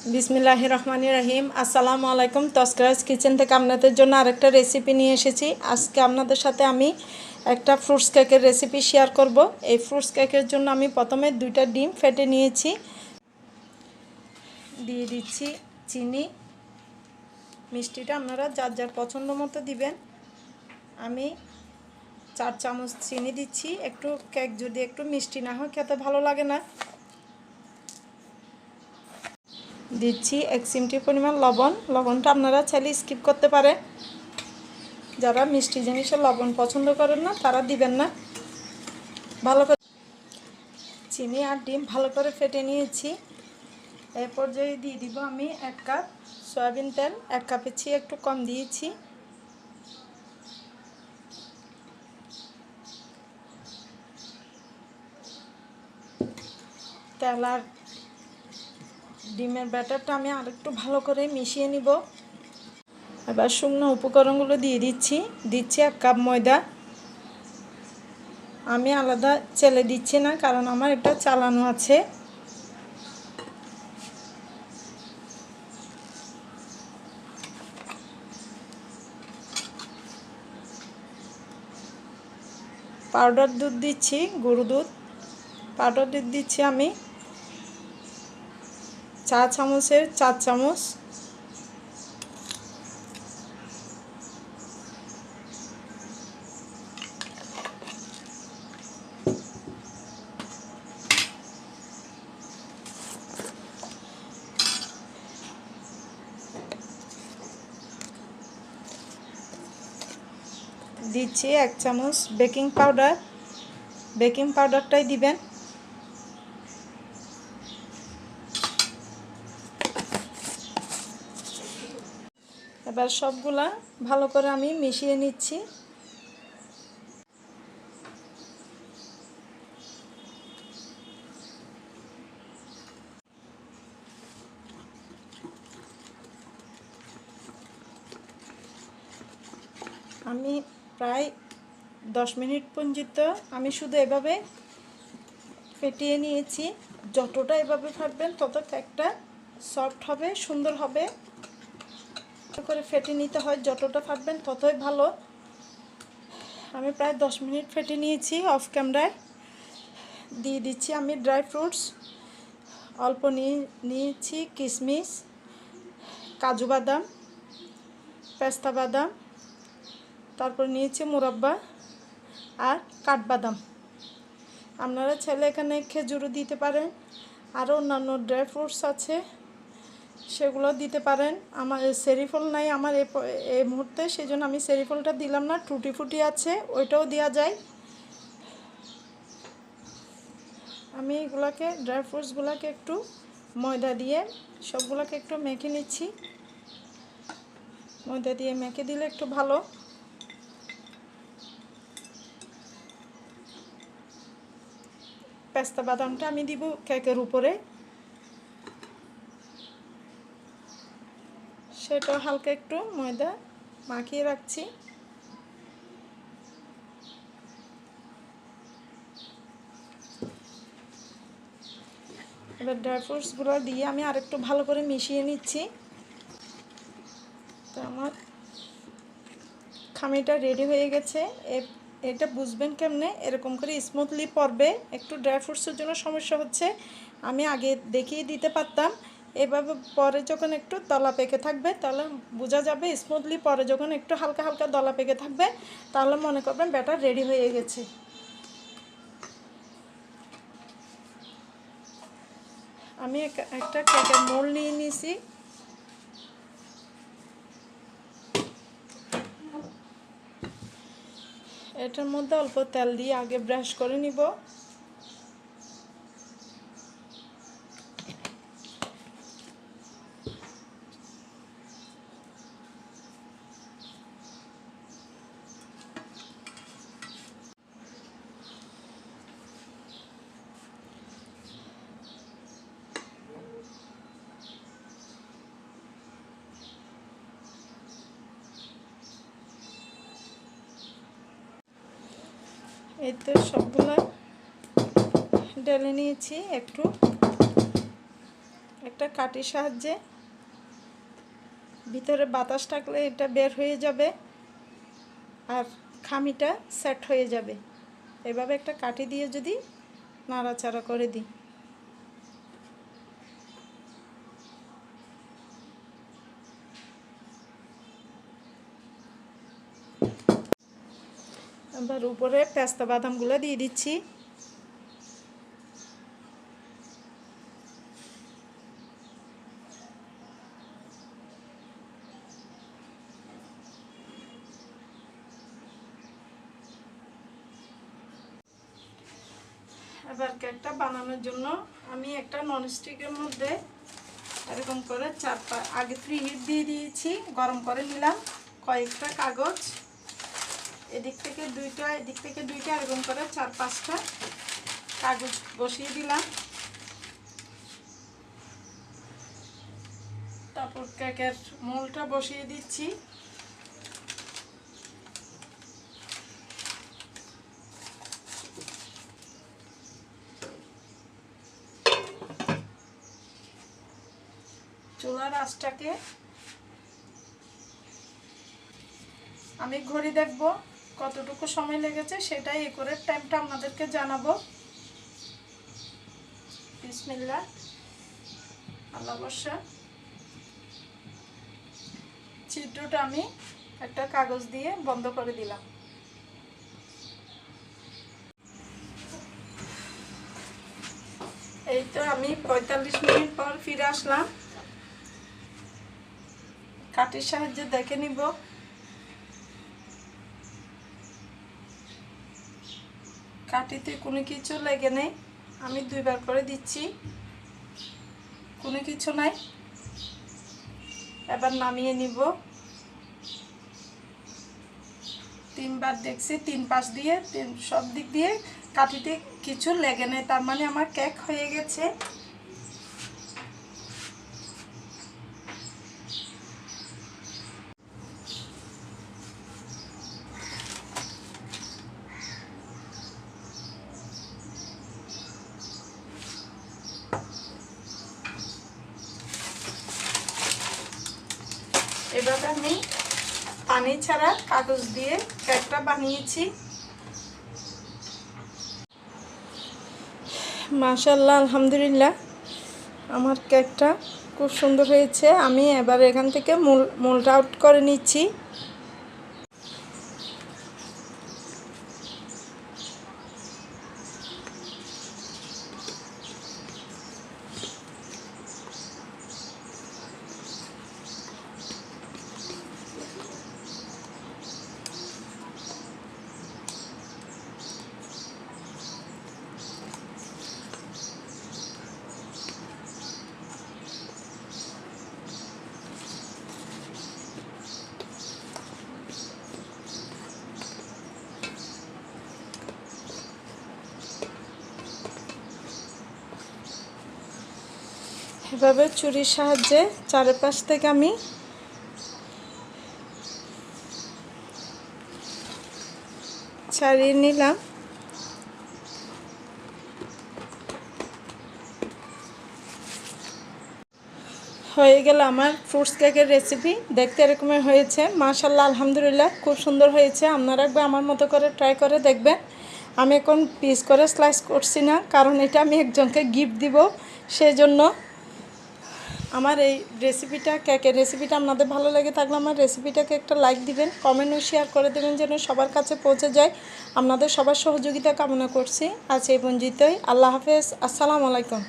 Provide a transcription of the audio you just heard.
বিসমিল্লাহ রহমান রাহিম আসসালামু আলাইকুম। তস্করাজ কিচেন থেকে আপনাদের জন্য আরেকটা রেসিপি নিয়ে এসেছি। আজকে আপনাদের সাথে আমি একটা ফ্রুটস কেকের রেসিপি শেয়ার করব। এই ফ্রুটস কেকের জন্য আমি প্রথমে দুইটা ডিম ফেটে নিয়েছি। দিয়ে দিচ্ছি চিনি। মিষ্টিটা আপনারা যার যার পছন্দ মতো দিবেন। আমি চার চামচ চিনি দিচ্ছি। একটু কেক যদি একটু মিষ্টি না হয়, খেতে ভালো লাগে না। দিচ্ছি এক চিমটি পরিমাণ লবণ। লবণটা আপনারা চাইলে স্কিপ করতে পারে যারা মিষ্টি জিনিসের লবণ পছন্দ করেন না, তারা দিবেন না। ভালো করে চিনি আর ডিম ভালো করে ফেটে নিয়েছি। এ পর্যায়ে দিয়ে দিব আমি এক কাপ সয়াবিন তেল। এক কাপের চেয়ে একটু কম দিয়েছি। তেল আর ডিমের ব্যাটারটা আমি আরেকটু ভালো করে মিশিয়ে নিব। এবার শুকনো উপকরণগুলো দিয়ে দিচ্ছি। দিচ্ছি এক কাপ ময়দা। আমি আলাদা চেলে দিচ্ছি না, কারণ আমার এটা চালানো আছে। পাউডার দুধ দিচ্ছি গরু দুধ। পাউডার দুধ দিচ্ছি আমি। চা চামচের চার চামচ। দিচ্ছি এক চামচ বেকিং পাউডার। বেকিং পাউডারটাই দিবেন। এবার সবগুলা ভালো করে আমি মিশিয়ে নিচ্ছি। আমি প্রায় দশ মিনিট পর্যন্ত আমি শুধু এভাবে ফেটিয়ে নিয়েছি। যতটা এভাবে ফাটবেন তত একটা সফট হবে, সুন্দর হবে। করে ফেটে নিতে হয়, যতটা ফাটবেন ততই ভালো। আমি প্রায় দশ মিনিট ফেটে নিয়েছি অফ ক্যামেরায় দিয়ে দিচ্ছি আমি ড্রাই ফ্রুটস অল্প নিয়ে নিয়েছি কিশমিশ কাজু বাদাম, পেস্তা বাদাম। তারপর নিয়েছি মুরব্বা আর কাঠবাদাম। আপনারা ছেলে এখানে খেজুরও দিতে পারেন। আরও অন্যান্য ড্রাই ফ্রুটস আছে। সেগুলো দিতে পারেন। আমার সেরিফল নাই, আমার এই মুহূর্তে সেই জন্য আমি সেরিফলটা দিলাম না, টুটি ফুটি আছে, ওইটাও দেওয়া যায়। আমি এগুলোকে, ড্রাই ফ্রুটসগুলোকে একটু ময়দা দিয়ে, সবগুলোকে একটু মেখে নিচ্ছি। ময়দা দিয়ে মেখে দিলে একটু ভালো। পেস্তা বাদামটা আমি দিব কেকের উপরে। সেটা হালকা একটু ময়দা মাখিয়ে রাখছি। এবার ড্রাই ফ্রুটসগুলো দিয়ে আমি আরেকটু ভালো করে মিশিয়ে নিচ্ছি। তো আমার খামিটা রেডি হয়ে গেছে। এটা বুঝবেন কেমনে? এরকম করে স্মুথলি পড়বে একটু ড্রাই ফ্রুটসের জন্য সমস্যা হচ্ছে। আমি আগে দেখিয়ে দিতে পারতাম। এভাবে পরে যখন একটু দলা পেকে থাকবে, তাহলে বোঝা যাবে স্মুথলি পরে যখন একটু হালকা হালকা দলা পেকে থাকবে, তাহলে মনে করবেন ব্যাটার রেডি হয়ে গেছে। আমি একটা কেকের মোল নিয়ে নিয়েছি এটার মধ্যে অল্প তেল দিয়ে আগে ব্রাশ করে নিব। এই তো সবগুলো ডেলে নিয়েছি একটু। একটা কাঠির সাহায্যে। ভিতরে বাতাস থাকলে এটা বের হয়ে যাবে আর খামিটা সেট হয়ে যাবে। এভাবে একটা কাঠি দিয়ে যদি নাড়াচাড়া করে দিই। এবার উপরে পেস্তা বাদামগুলো দিয়ে দিচ্ছি। এবার কেকটা বানানোর জন্য আমি একটা ননস্টিকের মধ্যে এরকম করে চার আগে ফ্রি হিট দিয়ে দিয়েছি, গরম করে নিলাম কয়েকটা কাগজ। এদিক থেকে দুইটা, এদিক থেকে দুইটা, এরকম করে চার, পাঁচটা কাগজ বসিয়ে দিলাম। তারপর কেকের মোলটা বসিয়ে দিচ্ছি। চুলার আঁচটাকে আমি ঘড়ি দেখব। কতটুকু সময় লেগেছে সেটাই এ করে টাইমটা আপনাদেরকে জানাব। বিসমিল্লা আল্লাহ বর্ষা ছিদ্রটা আমি একটা কাগজ দিয়ে বন্ধ করে দিলাম। এই তো আমি পঁয়তাল্লিশ মিনিট পর ফিরে আসলাম। কাঠির সাহায্যে দেখে নিব। কাঠিতে কোনো কিছু লেগে নেই। আমি দুইবার করে দিচ্ছি। কোনো কিছু নাই। এবার নামিয়ে নিব। তিনবার দেখছি, তিন পাশ দিয়ে, তিন সব দিক দিয়ে কাটিতে কিছু লেগে নেই। তার মানে আমার কেক হয়ে গেছে। এভাবে আমি পানি ছাড়া কাগজ দিয়ে কেকটা বানিয়েছি। মাশাল্লাহ আলহামদুলিল্লাহ। আমার কেকটা খুব সুন্দর হয়েছে। আমি এবার এখান থেকে মূল, মূলটা আউট করে নিচ্ছি। এভাবে চুরির সাহায্যে চারপাশ থেকে আমি ছাড়িয়ে নিলাম। হয়ে গেল আমার ফ্রুটস কেকের রেসিপি দেখতে এরকমই হয়েছে। মাশাল্লাহ আলহামদুলিল্লাহ, খুব সুন্দর হয়েছে। আপনারা একবার আমার মতো করে ট্রাই করে দেখবেন। আমি এখন পিস করে স্লাইস করছি না, কারণ এটা আমি একজনকে গিফট দিব, সেজন্য আমার এই রেসিপিটা কেকের রেসিপিটা আপনাদের ভালো লেগে থাকলে আমার রেসিপিটাকে একটা লাইক দিবেন কমেন্ট ও শেয়ার করে দেবেন যেন সবার কাছে পৌঁছে যায়। আপনাদের সবার সহযোগিতা কামনা করছি। আজ এই পঞ্জিতই আল্লাহ হাফেজ। আসসালামু আলাইকুম।